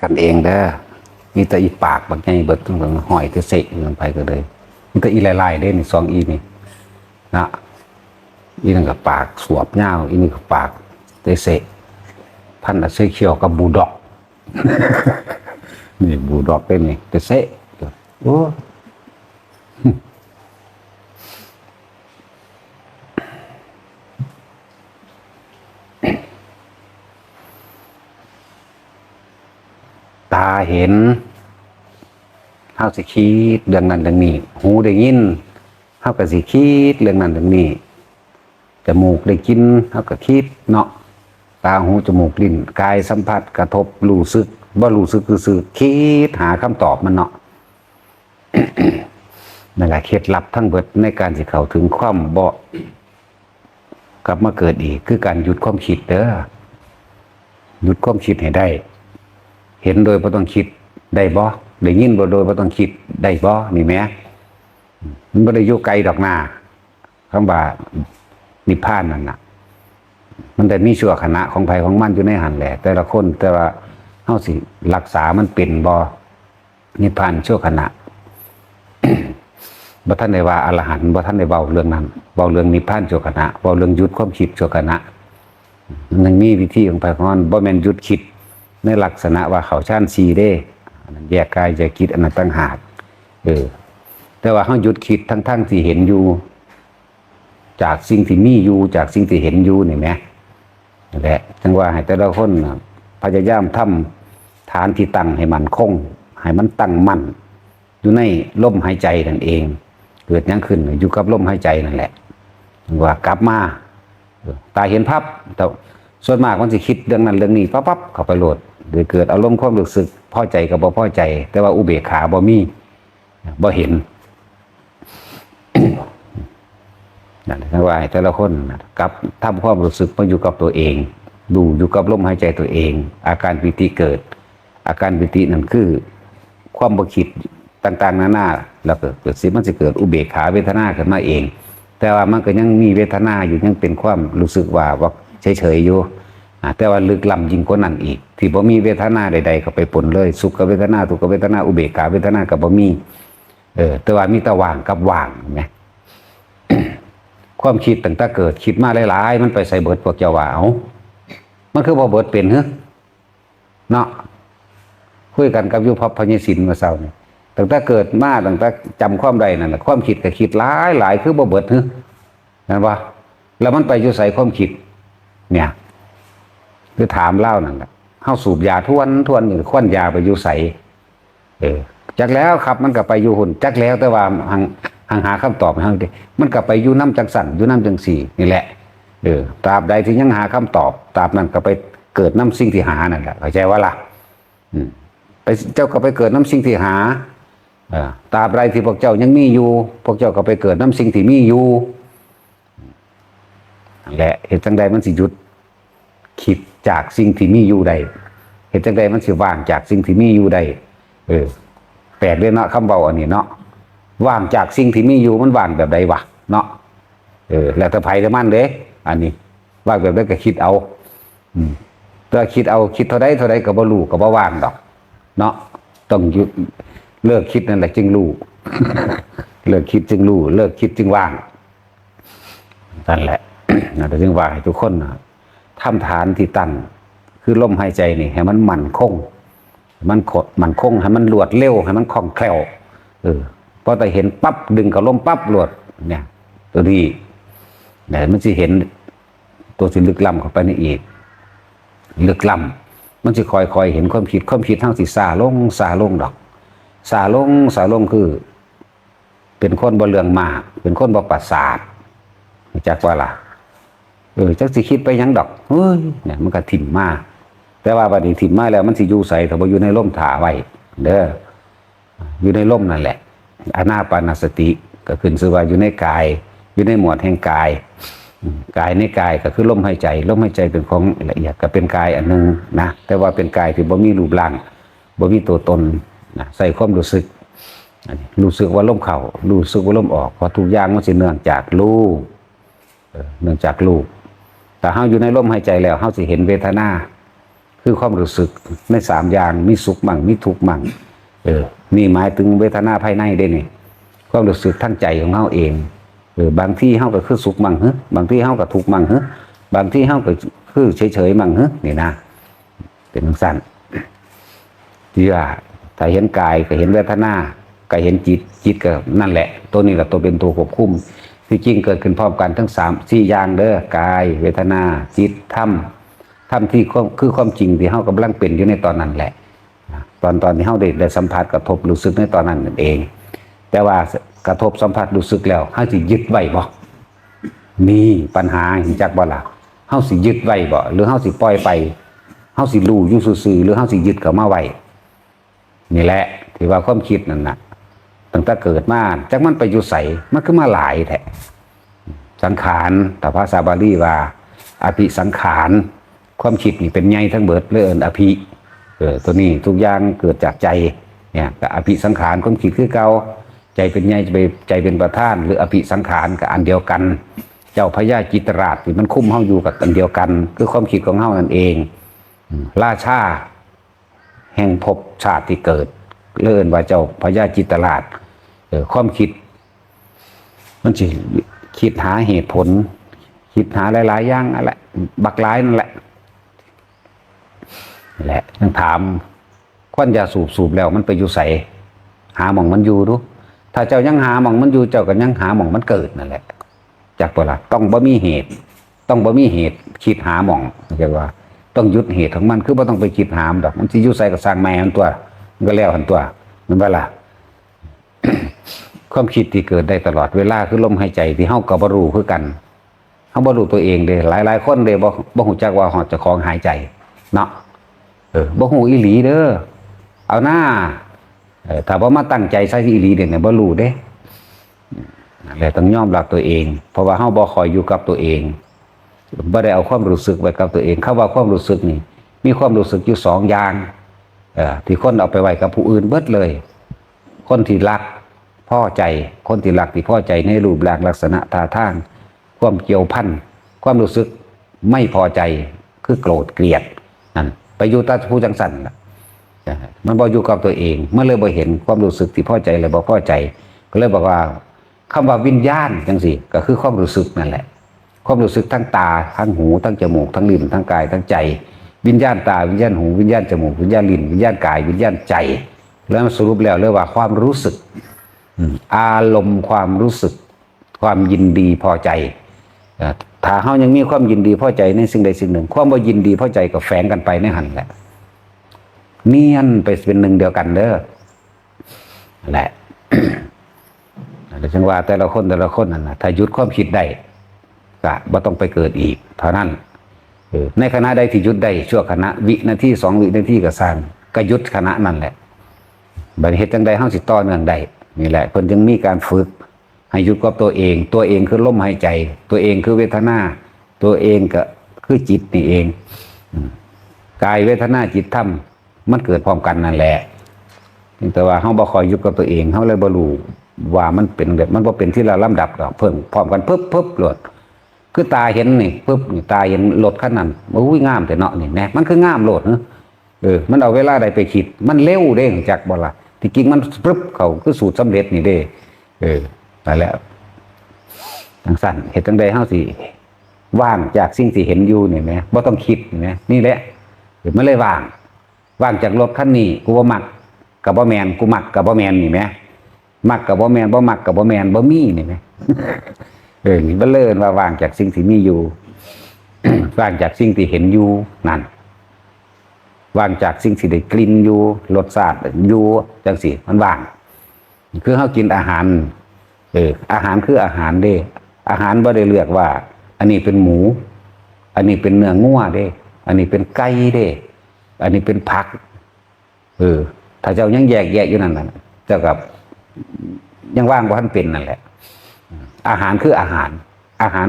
กันเองเด้อมีแต่อีปากบางไงเบิดทั้งหอยที่เสกลงไปก็เลยมีแต่อีลายๆเด้นี่สองอีนี่นะอีนั่นก็ปากสวบเงาอีนี่ก็ปากเตเสะพันธุ์เสเขียวกับบูดอก นี่บูดอกได้นี่เตเสะโอ้ ตาเห็นเฮาสิคิดเรื่องนั้นเรื่องนี้ หูได้ยินเฮาก็สิคิดเรื่องนั้นเรื่องนี้จมูกได้กินเฮาก็คิดเนาะตาหูจมูกลิ้นกายสัมผัสกระทบรู้สึกบ่รู้สึกคือสึกคิดหาคำตอบมันเนาะนั่นแหละเคล็ดลับทั้งเบิดในการสิเข้าถึงความบ่กลับมาเกิดอีก คือการหยุดความคิดเด้อหยุดความคิดให้ได้ เห็นโดยบ่ต้องคิดได้บ่ได้ยินบ่โดยบ่ต้องคิดได้บ่นี่แหมมันบ่ได้อยู่ไกลดอกหน้าคำว่านิพพานนั่นน่ะ มันได้มีชั่วขณะของภัยของมันอยู่ในหันแหละ แต่ละคนแต่ว่าเฮาสิรักษามันเป็นบ่นิพพานชั่วขณะบ่ท่านได้ว่าอรหันต์บ่ท่านได้เว้าเรื่องนั้นเว้าเรื่องนิพพานชั่วขณะเว้าเรื่องหยุดความคิดชั่วขณะมันยังมีวิธีของไปของมันบ่แม่นหยุดคิด ในลักษณะว่าเขาชานซีเด้อันนั้นแยกกายแยกคิดอันนั้นต่างหากเออ แต่ว่าเฮาหยุดคิดทั้งๆที่เห็นอยู่ จากสิ่งที่มีอยู่ จากสิ่งที่เห็นอยู่นี่แหมนั่นแหละจังว่าให้แต่ละคนพยายามทำฐานที่ตั้งให้มันคงให้มันตั้งมั่นอยู่ในลมหายใจนั่นเอง เกิดยังขึ้นอยู่กับลมหายใจนั่นแหละจังว่ากลับมาตาเห็นภาพแต่ส่วนมากมันสิคิดเรื่องนั้นเรื่องนี้ปั๊บปั๊บเข้าไปโหลด หรือเกิดอารมณ์ความรู้สึกพอใจกับบ่พอใจ แต่ว่าอุเบกขาบ่มีบ่เห็นนั่นแหละว่าแต่ละคนนกลับทำความรู้สึกมาอยู่กับตัวเอง ดูอยู่กับลมหายใจตัวเอง อาการปิติเกิด อาการปิตินั่นคือ ความบ่คิดต่าง ๆ นานาแล้วก็เกิดสิมันจะเกิดอุเบกขาเวทนาขึ้นมาเอง แต่ว่ามันก็ยังมีเวทนาอยู่ยังเป็นความรู้สึกว่าว่าเฉยๆอยู่ แต่ว่าลึกล้ำยิ่งกว่านั้นอีก ที่บ่มีเวทนาใดๆเข้าไปปนเลย สุขเวทนาทุกเวทนาอุเบกขาเวทนากับบ่มีเออแต่ว่ามีต่ว่างกับว่างเห็นไหมความคิดตั้งแต่เกิดคิดมาหลายๆ มันไปใส่เบิดพวกเจ้าว่าเอามันคือบ่เบิดเป็นเฮ้เนาะคุยกันกับยุพพญศินมื่อเช้านี่ตั้งแต่เกิดมาตั้งแต่จำความใดนั่นน่ะความคิดก็คิดหลายหลายคือบ่เบิดเฮ้นั่นว่าแล้วมันไปอยู่ใส่ความคิด เนี่ย คือถามเล่านั่นแหละเฮาสูบยาทวนทวนอยู่ควันยาไปอยู่ใสเออจักแล้วครับมันก็ไปอยู่หุ่นจักแล้วแต่ว่าหังหังหาคำตอบให้เฮาดิมันก็ไปอยู่น้ำจังสันอยู่น้ำจังสี่นี่แหละเออตราบใดที่ยังหาคำตอบตราบนั้นก็ไปเกิดน้ำสิ่งที่หานั่นแหละเข้าใจว่าล่ะอืมไปเจ้าก็ไปเกิดน้ำสิ่งที่หาเออตราบใดที่พวกเจ้ายังมีอยู่ พวกเจ้าก็ไปเกิดน้ำสิ่งที่มีอยู่นั่แหละเหตุจังใดมันสิหยุด คิดจากสิ่งที่มีอยู่ใดเหตุจังใดมันสิว่างจากสิ่งที่มีอยู่ใดเออแปลกเลยเนาะคำเบาอันนี้เนาะว่างจากสิ่งที่มีอยู่มันว่างแบบใดวะเนาะเออ แล้วแต่ไผแต่มันเด้อันนี้ ว่างแบบใดก็คิดเอา อืมแต่คิดเอาคิดเท่าใดเท่าใดก็บ่รู้ก็บ่ว่างดอก เนาะต้องหยุดเลิกคิดนั่นแหละจึงรู้เลิกคิดจึงรู้เลิกคิดจึงว่างนั่นแหละนะแต่จึงว่าให้ทุกคนนะ ทำฐานที่ตั้ง คือลมหายใจนี่ให้มันมั่นคง มันขดมั่นคงให้มันรวดเร็วให้มันคล่องแคล่วเออพอแต่เห็นปั๊บดึงกับลมปั๊บรวดเนี่ย ตัวนี้เดี๋ยมันจะเห็นตัวสิลึกล้ำเข้าไปในอีก ลึกล้ำมันจะคอยคอยเห็นความคิดความคิดทั้งสิซาลงซาลงดอกซาลงซาลงคือ เป็นคนบ่เรืองมาก เป็นคนบ่ประสาทจักว่าล่ะ เออจักสิคิดไปยังดอกเฮ้ยเนี่ยมันก็ถิ่มมาแต่ว่าบัดนี้ถิ่มมาแล้วมันสิอยู่ใส่ถ้าบ่อยู่ในร่มถาไว้เด้ออยู่ในร่มนั่นแหละอานาปานสติ ก็ขึ้นชื่อว่าอยู่ในกาย อยู่ในหมวดแห่งกายกายในกายก็คือลมหายใจลมหายใจเป็นของละเอียดก็เป็นกายอันหนึงนะแต่ว่าเป็นกายที่บ่มีรูปร่างบ่มีตัวตนนะใส่ความรู้สึกรู้สึกว่าลมเข้ารู้สึกว่าลมออกเพราะทุกอย่างมันสิเนื่องจากรูปเออเนื่องจากรูป แต่เฮาอยู่ในลมหายใจแล้วเฮาสิเห็นเวทนา คือความรู้สึกในสามอย่างมีสุขมั่งมีทุกข์มั่งเออนี่หมายถึงเวทนาภายในได้นี่ความรู้สึกทั้งใจของเฮาเองเออบางที่เฮาก็คือสุขมั่งฮึบางที่เฮาก็ทุกข์มั่งฮึบางที่เฮาก็คือเฉยๆมั่งฮึนี่นะ เป็นจังซั่นที่ว่าถ้าเห็นกายก็เห็นเวทนาก็เห็นจิตจิตก็นั่นแหละ ตัวนี้แหละตัวเป็นตัวควบคุม ที่จริงเกิดขึ้นพร้อมกันทั้งสามสี่อย่างเด้อกาย เวทนาจิตธรรมธรรมที่คือความจริงที่เฮากำลังเป็นอยู่ในตอนนั้นแหละ ตอนตอนที่เฮาได้ได้สัมผัสกระทบรู้สึกในตอนนั้นนั่นเอง แต่ว่ากระทบสัมผัสรู้สึกแล้วเฮาสิยึดไว้บ่นี่ปัญหาเห็นจักบ่ล่ะเฮาสิยึดไว้บ่หรือเฮาสิปล่อยไปเฮาสิรู้อยู่ซื่อๆหรือเฮาสิยึดเข้ามาไว้นี่แหละที่ว่าความคิดนั่นน่ะ ตั้งแต่เกิดมาจักมันไปอยู่ใสมันคือมาหลายแท้สังขารแต่ภาษาบาลีว่า อภิสังขารความคิดนี่เป็นใหญ่ทั้งเบิดเลื่อนอภิเออตัวนี้ทุกอย่างเกิดจากใจเนี่ยก็อภิสังขารความคิดคือเก่าใจเป็นใหญ่ใจใจเป็นประธาน หรืออภิสังขารกับอันเดียวกัน เจ้าพญาจิตรราชมันคุ้มเฮาอยู่กับอันเดียวกัน คือความคิดของเฮานั่นเองราชาแห่งภพชาติที่เกิด เลื่อนว่าเจ้าพญาจิตรราชเออความคิด มันสิคิดหาเหตุผล คิดหาหลายๆอย่างนั่นแหละบักหลายนั่นแหละนั่แหละยังถามควันยาสูบสูบแล้วมันไปอยู่ใสหาหมองมันอยู่ดู ถ้าเจ้ายังหาหมองมันอยู่เจ้าก็ยังหาหมองมันเกิดนั่นแหละ จากตัวละต้องบ่มีเหตุ ต้องบ่มีเหตุคิดหาหมองเรียกว่า ต้องยุดเหตุของมันคือบ่ต้องไปคิดหามดอก มันสิอยู่ใส่กับสร้างแม่มันตัว มันก็แล้วหันตัวมันว่าล่ะความคิดที่เกิดได้ตลอดเวลาคือลมหายใจที่เฮาก็บ่รู้คือกันเฮาบรูตัวเองเด้หลายๆคนเด้บ่บ่ฮู้จักว่าเฮาเจะของหายใจเนาะเออบ่ฮู้อีหลีเด้อเอาหน้าเออถ้าบ่มาตั้งใจใส่อีหลีเด้เนี่ยบ่รู้เด้นั่นแหละต้องยอมรับตัวเอง เพราะว่าเฮาบ่คอยอยู่กับตัวเองบ่ได้เอาความรู้สึกไว้กับตัวเองคำว่าความรู้สึกนี่มีความรู้สึกอยู่สองอย่าง ที่คนเอาไปไว้กับผู้อื่นเบิดเลย คนที่รักพ่อใจ คนที่รักที่พ่อใจในรูปร่างลักษณะท่าทาง ความเกี่ยวพันความรู้สึกไม่พอใจคือโกรธเกลียดนั่นไปอยู่ตาผู้จังสันน่ะมันบออยู่กับตัวเองมันเลยบอเห็นความรู้สึกที่พอใจเลยบอพ่อใจ ก็เลยบอกว่าคำว่าวิญญาณจังสิก็คือความรู้สึกนั่นแหละ ความรู้สึกทั้งตาทั้งหูทั้งจมูกทั้งลิ้นทั้งกายทั้งใจ วิญญาณตาวิญญาณหูวิญญาณจมูกวิญญาณลิ้นวิญญาณกายวิญญาณใจ แล้วสรุปแล้วเรียกว่าความรู้สึกอืมอารมณ์ความรู้สึก ความยินดีพอใจเอ่อถ้าเฮายังมีความยินดีพอใจในสิ่งใดสิ่งหนึ่ง ความบ่ยินดีพอใจก็แฝงกันไปในหันแหละเนียนไปเป็นหนึ่งเดียวกันเด้อนั่นแหละแต่จังว่าแต่ละคนแต่ละคนนั่นนะถ้าหยุดความคิดได้ก็บ่ต้องไปเกิดอีก เท่านั้นเออ ในขณะใดที่ยุดได้ชั่วขณะวินาทีสองวินาทีก็สร้างก็ยุดขณะนั้นแหละบัดเฮ็ดจังใดเฮาสิต่อเนื่องได้นี่แหละเพิ่นจึงมีการฝึก ให้ยุดกับตัวเอง ตัวเองคือลมหายใจ ตัวเองคือเวทนา ตัวเองก็คือจิตนี่เองกายเวทนาจิตธรรมมันเกิดพร้อมกันนั่นแหละแต่ว่าเฮาบ่คอยยุดกับตัวเองเฮาเลยบ่รู้ว่ามันเป็นแบบมันบ่เป็นที่เราลำดับดอกเพิ่มพร้อมกันปึ๊บปึ๊บโลด คือตาเห็นนี่ปึ๊บนี่ตาเห็นรถคันนั้นโอ้ยงามแต่เนาะนี่แน่มันคืองามโลดเนอะเออมันเอาเวลาใดไปคิด มันเร็วเด้งจากบ่ละที่จริงมันปึ๊บเขาคือสูตรสำเร็จนี่เด้ เออไปแล้วจังสั่นเห็ดจังใดเฮาสิว่างจากสิ่งที่เห็นอยู่นี่แหมบ่ต้องคิดนี่แหมนี่แหละเออมันเลยว่าง ว่างจากรถคันนี้กูบ่มักกับบ่แมนกูมักกับบ่แมนนี่แหมมักกับบ่แมนบ่มักกับบ่แมนบ่มีนี่แหม เออนี่มันเลินว่าวางจากสิ่งที่มีอยู่วางจากสิ่งที่เห็นอยู่นั่นวางจากสิ่งที่ได้กลิ่นอยู่รสชาติอยู่จังสิมันว่าง คือเขากินอาหาร เออ อาหารคืออาหารเด้ อาหารบ่ได้เลือกว่า อันนี้เป็นหมู อันนี้เป็นเนื้องัวเด้ อันนี้เป็นไก่เด้ อันนี้เป็นผัก เออ ถ้าเจ้ายังแยกแยะอยู่นั่นน่ะเจ้ากับยังว่างว่าท่านเป็นนั่นแหละ อาหารคืออาหาร อาหาร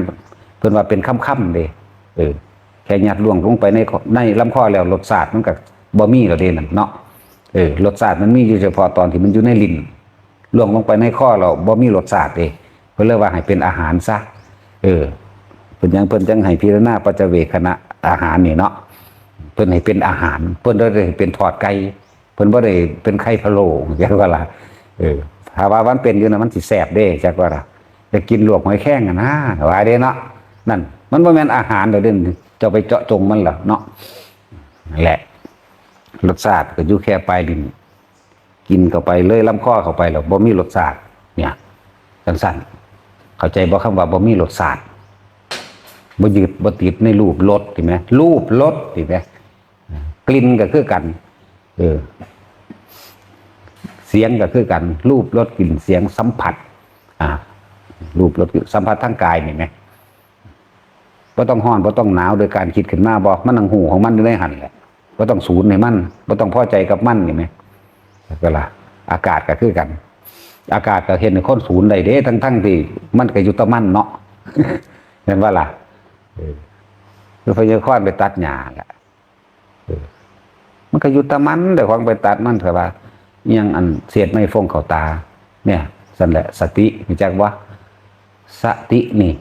เพิ่นว่าเป็นค่ำๆเด้เออแค่ยัดล่วงลงไปในในลำคอแล้วรสชาติมันก็บ่มีแล้วเด้นั่นเนาะเออรสชาติมันมีอยู่เฉพาะตอนที่มันอยู่ในลิ้นล่วงลงไปในคอเราบ่มีรสชาติเด้เพิ่นเลยว่าให้เป็นอาหารซะเออเพิ่นยังเพิ่นจังให้พิจารณาปัจจเวคณะอาหารนี่เนาะเพิ่นพิ่นให้เป็นอาหาร เพิ่นบ่ได้เป็นทอดไก่เพิ่นบ่ได้เป็นไข่พะโล้จักว่าล่ะเออถ้าว่ามันเป็นอยู่น่ะมันสิแซ่บเด้จักว่าล่ะ จะกินลวกหอยแข้งอะนะว่าเด้เนาะนั่น มันบ่แม่นอาหารเด้อเด้อเจ้าไปเจาะจงมันล่ะเนาะแหละรสชาติก็อยู่แค่ปลายลิ้นกินเข้าไปเลยลำคอเข้าไปแล้วบ่มีรสชาติเนี่ยสั้นๆเข้าใจบ่คำว่าบ่มีรสชาติบ่ยึดบ่ติดในรูปรสเห็นไหมรูปรสเห็นไหมกลิ่นก็คือกัน เออ เสียงก็คือกัน รูปรสกลิ่นเสียงสัมผัส อ่า รูปรสสัมผัสทางกายนี่ไหมบ่ต้องห้อนบ่ต้องหนาวโดยการคิดขึ้นมาบอกมันนังหูของมันอยู่ในหันแหละบ่ต้องศูนย์ให้มันบ่ต้องพอใจกับมันนี่ไหมเวลาอากาศก็คือกัน อากาศก็เห็นคนศูนย์ได้เด้ทั้งทั้งที่มันก็อยู่ตะมันเนาะเห็นว่าล่ะคือพยาคอนไปตัดหญ้าแหละมันก็อยู่ตะมันแต่ความไปตัดมันเถอะว่ายังอันเสียดไม่ฟงเข้าตา เนี่ยสันแหละสติรู้จักว่า สตินี่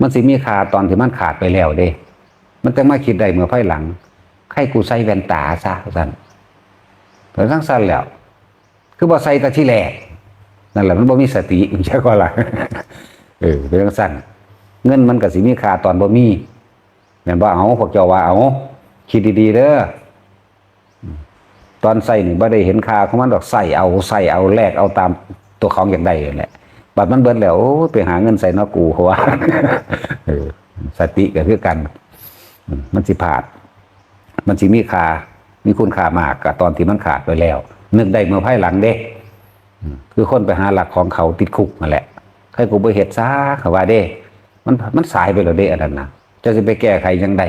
มันสิมีค่าตอนที่มันขาดไปแล้วเด้ มันจะมาคิดได้เมื่อภายหลังใครกูใส่แว่นตาซะสั่นเพิ่นทั้งสั้นแล้ว คือบ่ใส่ตะที่แรกนั่นแหละมันบ่มีสติใช่ก็ล่ะเออเป็นจังซั่นเงินมันก็สิมีค่าตอนบ่มีแม่นบ่เอาพวกเจ้าว่าเอาคิดดีๆเด้อตอนใส่นี่บ่ได้เห็นค่าของมันดอกใส่เอาใส่เอาแลกเอาตามตัวของอย่างใดนั่นแหละ บัดมันเบิดแล้วไปหาเงินใส่นากูเขาว่าสติก็คือกัน มันสิขาดมันสิมีค่ามีคุณค่ามากกับตอนที่มันขาดไปแล้ว นึกได้เมื่อภายหลังเด้คือคนไปหาหลักของเขาติดคุกนั่นแหละใครกูไปเหตุซาเขาว่าเด้ มันมันสายไปแล้วเด้อันนั้นนะจะสิไปแก้ไขยังไง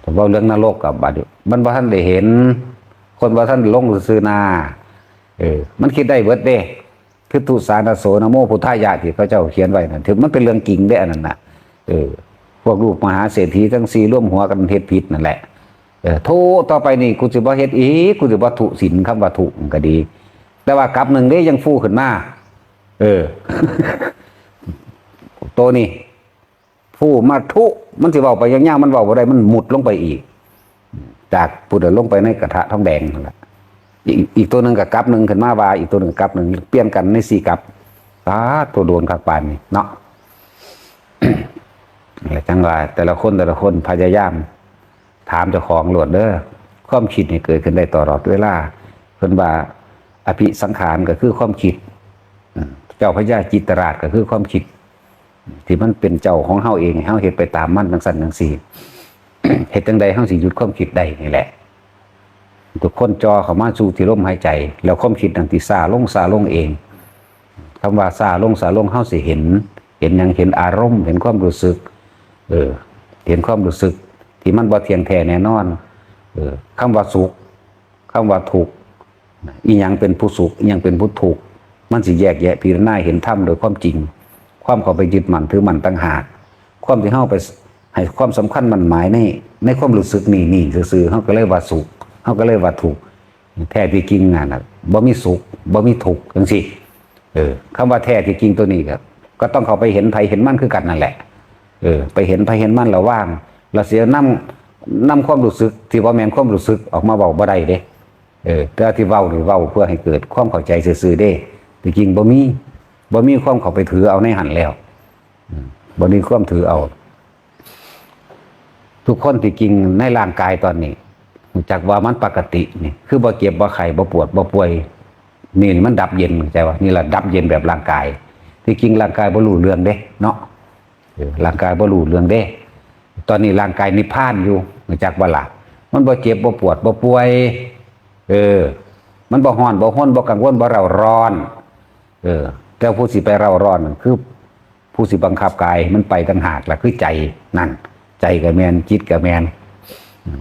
แต่ว่าเรื่องนรกกับบาดมันว่าท่านได้เห็น คนว่าท่านลงซื้อนาเออ มันคิดได้เบิดเด้ คือตุสานาโสนโมพุทธายะที่เขาเจ้าเขียนไว้นั่นถึงมันเป็นเรื่องจริงได้อันนั้นน่ะเออพวกลูกมหาเศรษฐีทั้งสี่ร่วมหัวกันเฮ็ดผิดนั่นแหละเออโทษต่อไปนี่กูสิบ่เฮ็ดอีกกูสิบ่ทุสินคำว่าทุก็ดี แต่ว่ากลับหนึ่งได้ยังฟูขึ้นมาเออตัวนี้ฟูมาทุมันสิเว้าไปยังย่างมันเว้าบ่ได้มันหมุดลงไปอีก จากปุดลงไปในกระทะทองแดงนั่นแหละ อีกอีกตัวหนึ่งกับกับหนึ่งขึ้นมาว่าอีกตัวหนึ่งกับหนึ่งเปลี่ยนกันในสี่กับอ้าตัวโดนกับปานนี่เนาะอะไรจังว่าแต่ละคนแต่ละคนพยายาม ถามเจ้าของหลดเด้อความคิดนี่เกิดขึ้นได้ตลอดเวลาเพิ่นว่าอภิสังขารก็คือความคิดเจ้าพญาจิตราชก็คือความคิด ที่มันเป็นเจ้าของเฮาเองให้เฮาเฮ็ดไปตามมันจังซั่นจังซี่เฮ็ดจังใดเฮาสิหยุดความคิดได้นี่แหละ ทุกคนจอเข้ามาสู่ที่ลมหายใจ แล้วความคิดนั้นที่ซาลงซาลงเองคำว่าซาลงซาลงเฮาสิเห็น เห็นยังเห็นอารมณ์ เห็นความรู้สึก เออ เห็นความรู้สึก ที่มันบ่เที่ยงแท้แน่นอน เออคำว่าสุขคำว่าทุกข์อีหยังเป็นผู้สุขอีหยังเป็นผู้ทุกข์มันสิแยกแยะพิจารณาเห็นธรรมโดยความจริง ความเข้าไปยึดมั่นถือมั่นตั้งหากความที่เฮาไปให้ความสำคัญมันหมายในในความรู้สึกนี่นี่ซื่อๆเฮาก็เลยว่าสุข เฮาก็เลยว่าทุกแท้ที่จริงงานน่ะบ่มีสุขบ่มีทุกข์จังซี่เออคำว่าแท้ที่จริงตัวนี้ครับก็ต้องเข้าไปเห็นไผเห็นมันคือกันนั่นแหละ เออ ไปเห็นไผเห็นมันแล้วว่างแล้วเสียนำนำความรู้สึก ที่ว่าแม่นความรู้สึกออกมาเว้าบ่ได้เด้ เออแต่ที่เว้านี่เว้าเพื่อให้เกิดความเข้าใจซื่อๆเด้ที่จริงบ่มีบ่มีความเข้าไปถือเอาในหันแล้วบ่มีความถือเอา ทุกคนที่จริงในร่างกายตอนนี้ รู้จักว่ามันปกตินี่คือบ่เจ็บบ่ไข้บ่ปวดบ่ป่วย นี่มันดับเย็นเข้าใจว่านี่แหละดับเย็นแบบร่างกาย ที่จริงร่างกายบ่รู้เรื่องเด้ เนาะร่างกายบ่รู้เรื่องเด้ ตอนนี้ร่างกายนิพพานอยู่รู้จักบ่ล่ะมันบ่เจ็บบ่ปวดบ่ป่วย เออ มันบ่ฮ้อนบ่ฮ้นบ่กังวลบ่เร่าร้อน เออ แต่ผู้สิไปเร่าร้อนมันคือ ผู้สิบังคับกายมันไปต่างหากล่ะคือใจนั่น ใจกับแมนจิตกับแมน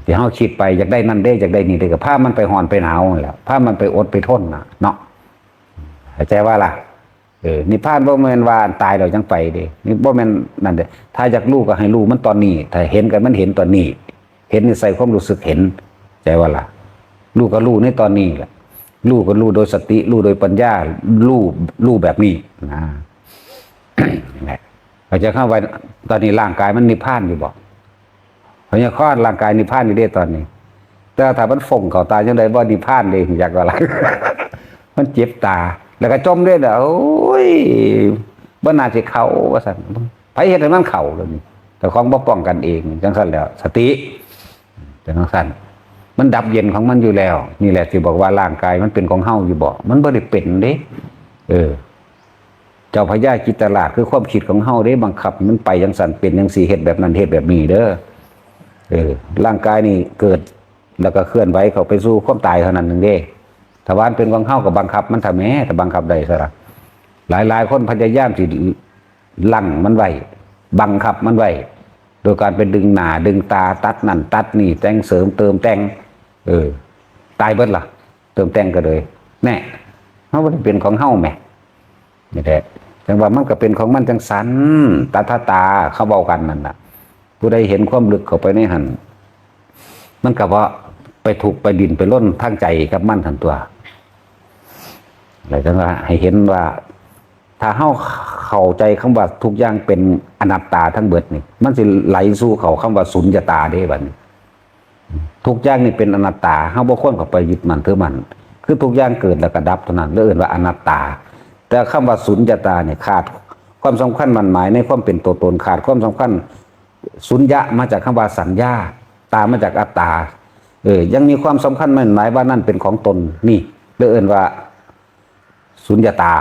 ที่เฮาคิดไปอยากได้นั่นได้อยากได้นี่ได้กับผ้ามันไปหอนไปหนาวแหล้วผ้ามันไปอดไปทนน่ะ เนาะเข้าใจว่าล่ะเออนิพพานบ่แม่นว่าตายแล้วจังไปเด้นี่บ่แม่นนั่นเด้ถ้าอยากรู้ก็ให้รู้มันตอนนี้ ถ้าเห็นกันมันเห็นตอนนี้ เห็นนี่ใส่ความรู้สึกเห็นใจว่าล่ะรู้ก็รู้ในตอนนี้แหละรู้ก็รู้โดยสติรู้โดยปัญญารู้รู้แบบนี้นะนั่นแหละเราจะเข้าไปตอนนี้ร่างกายมันนิพพานอยู่บอก พญาคลอดร่างกายนิพพานนี่ได้ตอนนี้ แต่ถ้ามันฟงเขาตายจังไดบ่นิพพานเด้อยากว่าล่ะมันเจ็บตา แล้วก็จมด้วยเด้อโอ้ยบ่น่าสิเข้าว่าซั่นไผเฮ็ดให้มันเข้าเลยนี่แต่ของบ่ป้องกันเองจังซั่นแล้ว สติจังซั่นมันดับเย็นของมันอยู่แล้ว นี่แหละที่บอกว่าร่างกายมันเป็นของเฮาอยู่บ่มันบ่ได้เป็นเด้เออ เจ้าพญาจิตตลาดคือความคิดของเฮาเด้บังคับ มันไปจังซั่นเป็นจังซี่เฮ็ดแบบนั้นเฮ็ดแบบนี้เด้อ เออร่างกายนี่เกิดแล้วก็เคลื่อนไหวเข้าไปสู่ความตายเท่านั้นหนึงเด้ถ้าว่านเป็นวังเข้ากับบังคับ มันทำแม้แต่บังคับได้ซะละหลายหลายคนพยายามสิลังมันไว้บังคับมันไว้โดยการไปดึงหนาดึงตาตัดนั่นตัดนี่ แต่งเสริมเติมแต่ง เออ ตายเบิดล่ะ เติมแต่งก็เลย แน่เฮาได้เป็นของเฮาแหมนี่แหละจังว่ามันก็เป็นของมันจังสันตาตาตาเขาเว้ากันนั่นน่ะ ผู้ใดเห็นความลึกเข้าไปในหันมันก็ว่าไปถูกไปดินไปล้นทางใจกับมั่นทันตัวอะไรจังว่าให้เห็นว่า ถ้าเฮาเข้าใจคำว่าทุกอย่างเป็นอนัตตาทั้งเบิดนี่ มันสิไหลสู่เขาคำว่าสุญญตาได้บัดนี้ทุกอย่างนี่เป็นอนัตตาเฮาบ่ควรเข้าไปยึดมันถือมัน คือทุกอย่างเกิดแล้วก็ดับเท่านั้นเรื่องอื่นว่าอนัตตา แต่คำว่าสุญญตาเนี่ยขาดความสำคัญมันหมายในความเป็นตัวตนขาดความสำคัญ สุญญะมาจากคำว่าสัญญา ตามาจากอัตตา เออ ยังมีความสำคัญมันหมายว่านั่นเป็นของตนนี่เรียเอินว่า สุญญาตา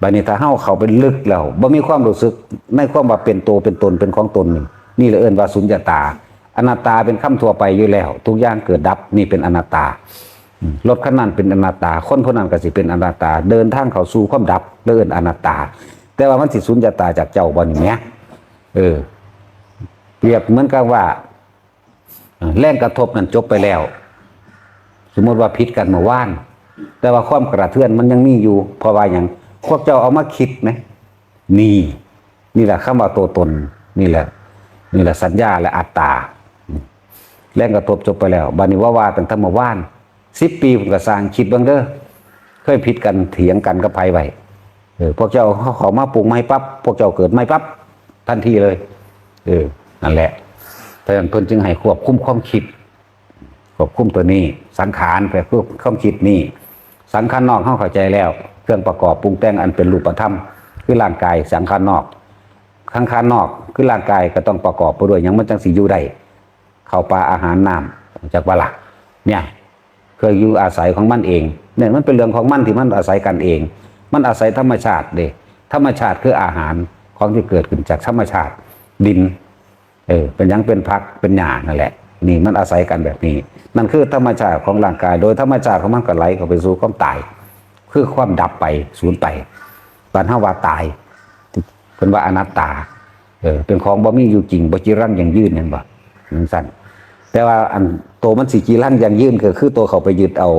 บัดนี้ถ้าเฮาเข้าไปลึกแล้วบ่มีความรู้สึกในความว่าเป็นตัวเป็นตนเป็นของตนนี่นี่เรียเอินว่าสุญญาตาอนัตตาเป็นคำทั่วไปอยู่แล้ว ทุกอย่างเกิดดับนี่เป็นอนัตตารถคันนั้นเป็นอนัตตา คนคนนั้นก็สิเป็นอนัตตา เดินทางเข้าสู่ความดับเดินอนัตตา แต่ว่ามันสิสุญญตาจากเจ้าบ่นี่แหมเออ เรียบเหมือนกับว่าเอ่อแรงกระทบนั้นจบไปแล้ว สมมติว่าพิษกันเมื่อวาน แต่ว่าความกระเทือนมันยังมีอยู่ เพราะว่าอย่างพวกเจ้าเอามาคิดไหมนี่นี่แหละคำว่าตัวตน นี่แหละ นี่แหละสัญญาและอัตตาแรงกระทบจบไปแล้วบานิว่าว่าเป็นธรรมว่านสิบปีผมก็สางคิดบ้างเด้อเคยผิดกันเถียงกันกับไผไว้เออพวกเจ้าเขาขามาปลูกไม้ปั๊บพวกเจ้าเกิดไม้ปั๊บทันทีเลย เออ นั่นแหละเพราะฉะนั้นเพิ่นจึงให้ควบคุมความคิด ควบคุมตัวนี้ สังขารไปควบคุมความคิดนี่สังขารนอกเข้าเข้าใจแล้ว เครื่องประกอบปรุงแต่งอันเป็นรูปธรรมคือร่างกายสังขารนอกสังขารนอกคือร่างกายก็ต้องประกอบไปด้วยยังมันจังสิอยู่ได้เข้าปลาอาหารน้ำจากบาลักเนี่ยเคยอยู่อาศัยของมันเองเนี่ยมันเป็นเรื่องของมันที่มันอาศัยกันเอง มันอาศัยธรรมชาติเด้ธรรมชาติคืออาหารของที่เกิดขึ้นจากธรรมชาติดิน เออเป็นยังเป็นพักเป็นหญ้านั่นแหละ นี่มันอาศัยกันแบบนี้ นั่นคือธรรมชาติของร่างกาย โดยธรรมชาติของมันก็ไหลเข้าไปสู่ความตาย คือความดับไปสูญไปบรรเทาว่าตายเป็นว่าอนัตตา เออ เป็นของบ่มีอยู่จริงบ่จีรังย่างยืนนั่นบ่นั่นสั่นแต่ว่าอันโตวมันสิจีรังย่างยืนก็คือตัวเขาไปยึดเอา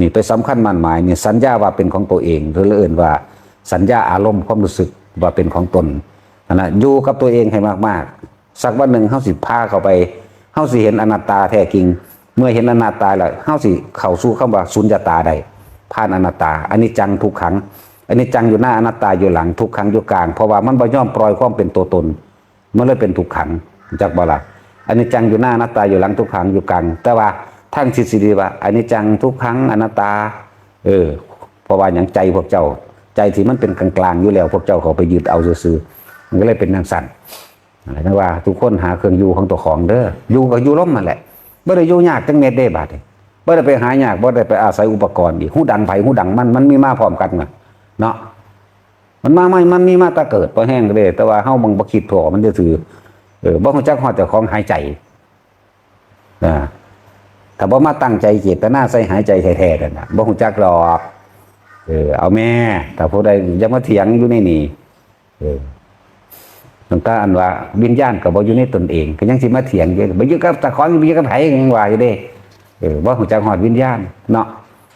นี่ไปสำคัญมันหมายนี่สัญญาว่าเป็นของตัวเองหรือเอื่นว่าสัญญาอารมณ์ความรู้สึกว่าเป็นของตนนั่นนะอยู่กับตัวเองให้มากๆ สักวันหนึ่งเฮาสิพาเข้าไปเฮาสิเห็นอนัตตาแท้จริง เมื่อเห็นอนัตตาแล้วเฮาสิเข้าสู่คำว่าสุญญตาได้ผ่านอนัตตาอันนี้จังทุกขังอันนี้จังอยู่หน้าอนัตตาอยู่หลังทุกขังอยู่กลาง เพราะว่ามันบ่ยอมปล่อยความเป็นตัวตนมันเลยเป็นทุกขังจากบ่ล่ะอันนี้จังอยู่หน้าอนัตตาอยู่หลังทุกขังอยู่กลาง แต่ว่าทางสิทธิดีว่าอันนี้จังทุกขังอนัตตา เออ เพราะว่าอย่างใจพวกเจ้า ใจที่มันเป็นกลางๆอยู่แล้วพวกเจ้าเขาไปยึดเอาซื่อๆมันก็เลยเป็นทางสั่น อะไรนะว่า ทุกคนหาเครื่องอยู่ของตัวของเด้ออยู่ก็อยู่ล้มมาแหละบ่ได้อยู่ยากจังเม็ดเด้บาดนี้บ่ได้ไปหายากบ่ได้ไปอาศัยอุปกรณ์อีกหูดังไผหูดังมันมันมีมาพร้อมกันน่ะเนาะมันมาไม่มันมีมาตาเกิดพอแห้งเลยแต่ว่าเฮาบังบ่คิดถั่วมันจะถือเออบ่ฮู้จักฮอดเจ้าของหายใจนะถ้าบ่มาตั้งใจเจตนาใส่หายใจแท้ๆนั่นน่ะบ่ฮู้จักหรอกเออเอาแม่ถ้าผู้ใดอยังมาเถียงอยู่ในนี่เออ ตั้งต่อันว่าวิญญาณก็บ่อยู่ในตนเอง ก็ยังสิมาเถียงอยู่บ่อยู่กับเจ้าของบ่อยู่กับไผยังว่าอยู่เด้เออบ่ฮู้จักฮอดวิญญาณเนาะ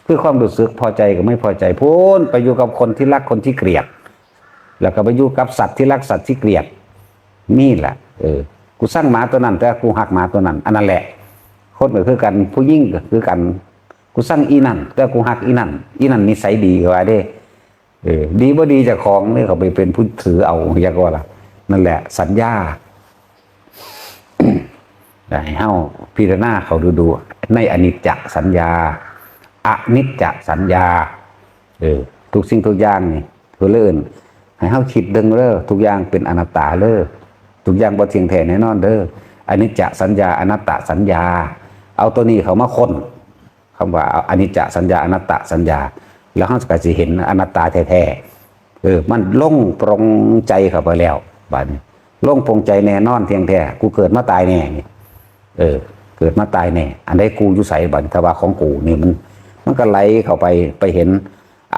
คือความรู้สึกพอใจกับไม่พอใจพูนไปอยู่กับคนที่รักคนที่เกลียด แล้วก็ไปอยู่กับสัตว์ที่รักสัตว์ที่เกลียดนี่แหละเออกูสร้างหมาตัวนั้น แต่กูหักหมาตัวนั้นอันนั้นแหละคนก็คือกันผู้ยิ่งก็คือกันกูสร้างอีนั่นแต่กูหักอีนั่นอีนั่นนิสัยดีกว่าเด้เออดีบ่ดีจากของนี่เขาไปเป็นผู้ถือเอาอยากว่าล่ะ นั่นแหละ สัญญาให้เฮาพิจารณาเขาดูดูๆในอนิจจสัญญาอนิจจสัญญาเออทุกสิ่งทุกอย่างนี่คือเลื่อนให้เฮาคิดเด้งเด้อทุกอย่างเป็นอนัตตาเด้อทุกอย่างบ่เที่ยงแท้แน่นอนเด้ออนิจจสัญญาอนัตตสัญญา เอาตัวนี้เขามาค้นคำว่าอาอนิจจสัญญาอนัตตสัญญา แล้วเฮาก็สิเห็นอนัตตาแท้ๆเออมันลงปรงใจเข้าไปแล้ว บัดนี้ลงปรงใจแน่นอนเทียงแท้กูเกิดมาตายแน่นี่เออ เกิดมาตายแน่อันใดกูอยู่ใส่บันทว่าของกูนี่มัน มันก็ไหลเข้าไปไปเห็น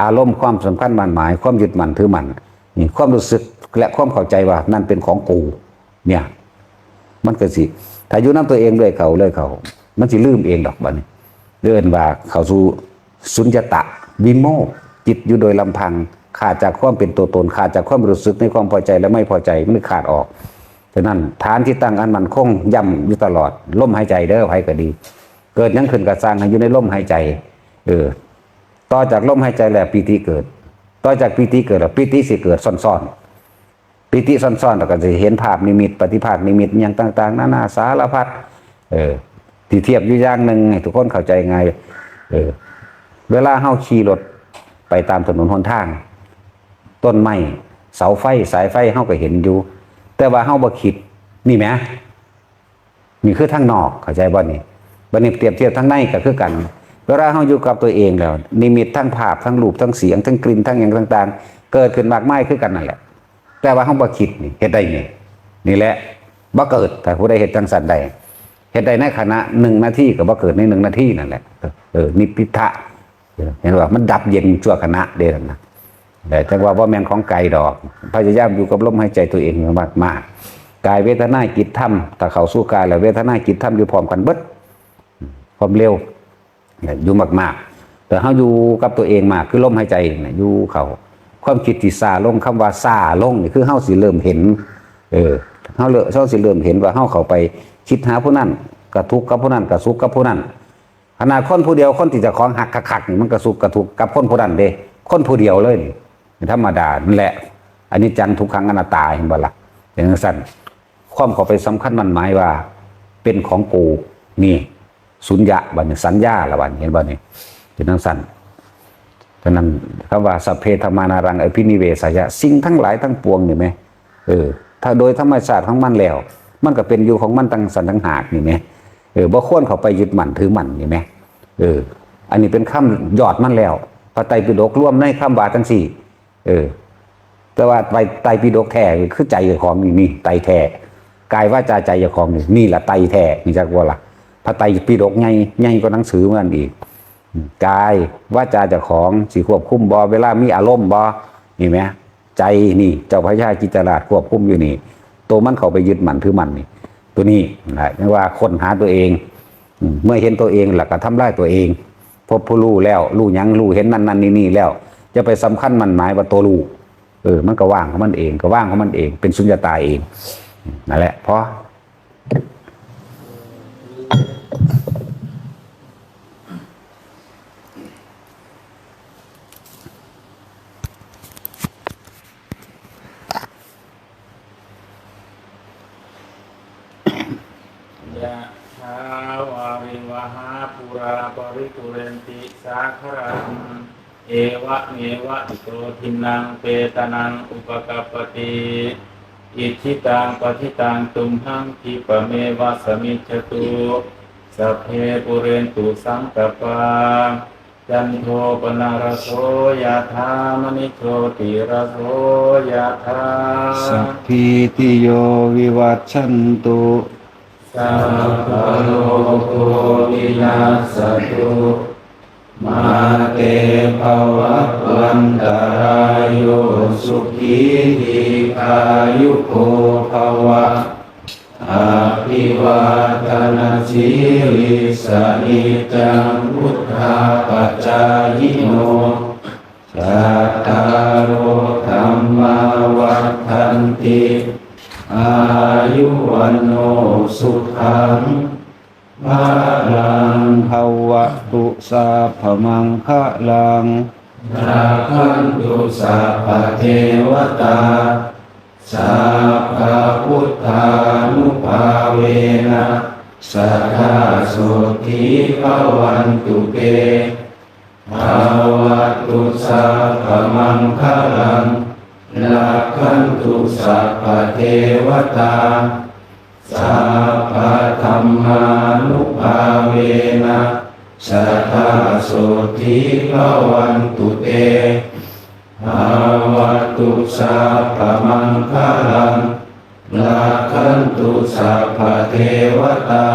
อารมณ์ความสำคัญมันหมาย ความยึดมั่นถือมั่นนี่ความรู้สึกและความเข้าใจว่านั่นเป็นของกู เนี่ย มันก็สิถ้าอยู่น้ำตัวเองเลยเขาเลยเขา มันสิลืมเองดอกบัดนเดินว่าเขาสู่สุญญตะวิโมกจิตอยู่โดยลำพัง ขาดจากความเป็นตัวตน ขาดจากความรู้สึกในความพอใจและไม่พอใจมันขาดออกฉะนั้นฐานที่ตั้งอันมันคงย่ำอยู่ตลอดลมหายใจเด้อไผก็ดี เกิดยังขึ้นกับสร้างให้อยู่ในลมหายใจ เออต่อจากลมหายใจแล้วปีติเกิด ต่อจากปีติเกิดแล้วปีติสิเกิดซ่อนๆปีติซ่อนๆแล้วก็จะเห็นภาพนิมิต ปฏิภาคนิมิตอย่างต่าง ๆนานาสารพัดเออที่เทียบอยู่อย่างหนึ่งให้ทุกคนเข้าใจไง เออ เวลาเฮาขี่รถไปตามถนนหนทาง ต้นไม้เสาไฟสายไฟเฮาก็เห็นอยู่ แต่ว่าเฮาบ่คิดนี่แหมนี่คือทางนอกเข้าใจบ่นี่บัดนี้เปรียบเทียบทางในก็คือกัน เวลาเฮาอยู่กับตัวเองแล้ว นิมิตทั้งภาพทั้งรูปทั้งเสียงทั้งกลิ่นทั้งอย่างต่าง ๆ เกิดขึ้นมากมายคือกันนั่นแหละแต่ว่าเฮาบ่คิดนี่เฮ็ดได้นี่นี่แหละบ่เกิดแต่ผู้ใดเฮ็ดจังสันใดเฮ็ดได้ในขณะหนึ่งนาทีก็บ่เกิดในหนึ่งนาทีนั่นแหละเออนิพพิทะเห็นว่ามันดับเย็นชั่วขณะเด้นั่นนะ แต่จังว่าว่าแมนของไกลดอก พยายามอยู่กับลมหายใจตัวเองมากมากกายเวทนาจิตธรรมถ้าเขาสู้กายแล้วเวทนาจิตธรรมอยู่พร้อมกันเบิดความเร็วอยู่มากๆแต่เขาอยู่กับตัวเองมากคือลมหายใจอยู่เขาความคิดที่ซาลงคำว่าซาลงนี่คือเฮาสิเริ่มเห็น เออเฮาเลเฮาสิเริ่มเห็นว่าเฮาเข้าไปคิดหาผู้นั้นกระทุกกับผู้นั้นกระสุขกับผู้นั้นขนาดคนผู้เดียวคนที่จะของหักคักนี่มันกระสุกกระทุกกับคนผู้นั้นเด้คนผู้เดียวเลยนี่ ธรรมดานั่นแหละอันนี้จังทุกครั้งอนัตตาเห็นบ่ละอย่างนั้นสั้นความข้าไปสำคัญมันหมายว่า เป็นของกูนี่สุญญะบัดนี้สัญญาละบัดนี้เห็นบ่นี่เป็นทั้งสั้นฉะนั้นคำว่าสัพเพธรรมานารังอภินิเวสยะสิ่งทั้งหลายทั้งปวงนี่ไหมเออ ถ้าโดยธรรมชาติของมันแล้ว มันก็เป็นอยู่ของมันตั้งสันทั้งหากนี่ไหมเออบ่ควรเขาไปยึดมั่นถือมั่นนี่ไหมเออ อันนี้เป็นคำยอดมันแล้วพระไตรปิฎกรวมในคำบาทั้งสี่ เออ แต่ว่าไตไตปิฎกแท้คือใจเจ้าของนี่นี่ไตแท้กายว่าจาใจเจ้าของนี่นี่แหละไตแท้นี่จักว่าล่ะพระไตรปิฎกใหญ่ใหญ่ก็หนังสือเหมือนกันอีกกายว่าจาเจ้าของสิควบคุมบ่เวลามีอารมณ์บ่นี่ไหมใจนี่ เจ้าพระยากิจราชควบคุมอยู่นี่ ตัวมันเขาไปยึดมันถือมันนี่ ตัวนี้นะเรียกว่าคนหาตัวเอง เมื่อเห็นตัวเองหลักก็ทำลายตัวเอง พบผู้รู้แล้วรู้ยังรู้เห็นนั่นนั่นนี่นี่แล้ว จะไปสำคัญมันหมายว่าตัวรู้เออ มันก็ว่างของมันเอง ก็ว่างของมันเอง เป็นสุญญตาเองนั่นแหละเพราะยะถาวาริวหาปุราปริปุเรนติสาครัง เอวะเมวะอิโตทินังเปตนังอุปกัปปติอิชิตังปฏิตังตุมหังคิปะเมวะสมิจฉตุสัพเพปุเรนตุสังกปาจันโทปนารโสยะธามณิโชติระโสยะธาสัพพิติโยวิวัชชันตุสัพพะโลกโควินาศตุ มาเตภวัตวันตรายโยสุขีทีอายุโกภวะอาภิวาทนาสีลิสนิจังพุทธาปัจจายโนจัตารโอธรรมาวัฏันติ อายุวันโนสุขัง ภาลังภวะตุสาพมังคะลังราคันตุสัพเทวตาสัพพะพุทธานุภาเวนะสัทธาโสธิภวันตุเตภาวะตุสัพพมังคลังลักขันตุสัพเทวตา สัพพะธรรมานุภาเวนะสัทธาโสธิภวันตุเตภาวะตุสัพพมังคลังลักขันตุสัพพเทวตา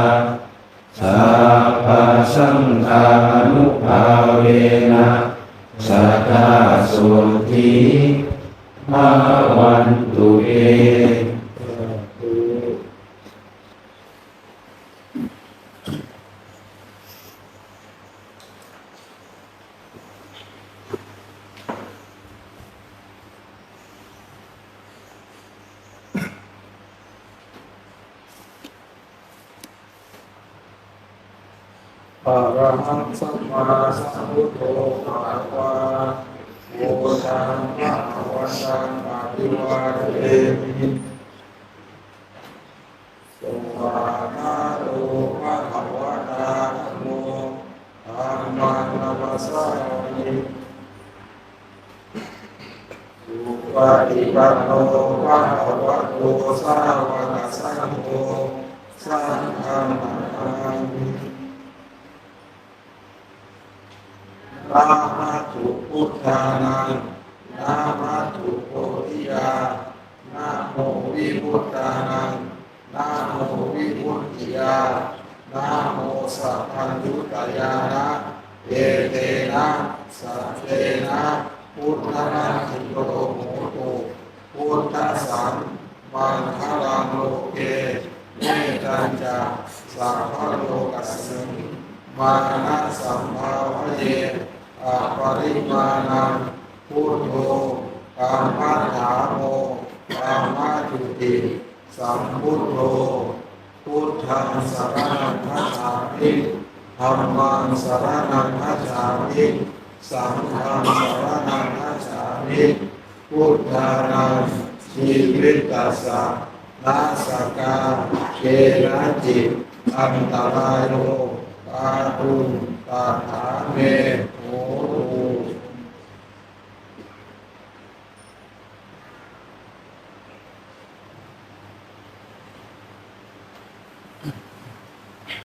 สัพพสังฆานุภาเวนะสัทธาโสธิภาวันตุเต อะระหังสัมมาสัมพุทโธภะคะวะโอตังภะคะวะตังอะภิวาเทมิสวานาโตภะคะวะตาธัมโมธัมมังนัมสสามิสุปฏิปันโนภะคะวะโตสาวกสังโฆสังฆังนามิ นามาตุพุทธานังนามาตุโพธิยานาโมวิพุทธานังนาโมวิพุทธิยานาโมสัพพัญญุตยานะเอเตนะสัพเตนะพุทธนาทิโยโหตุพุทธสัมมังคลังโลเกเมตัญจาสัพพโลกัสสิมานะสัมภาวะเย ปริมาณังพุทโธกามาถาโมกามาจุติสัมพุทโธพุทธังสารนังคัจฉามิธรรมังสารนังคัจฉามิสังฆังสารนังคัจฉามิพุทธานังชีวิตตัสสะนาสกาเกนะจิตอันตรายโลปาตุ 아, 네. 아멘.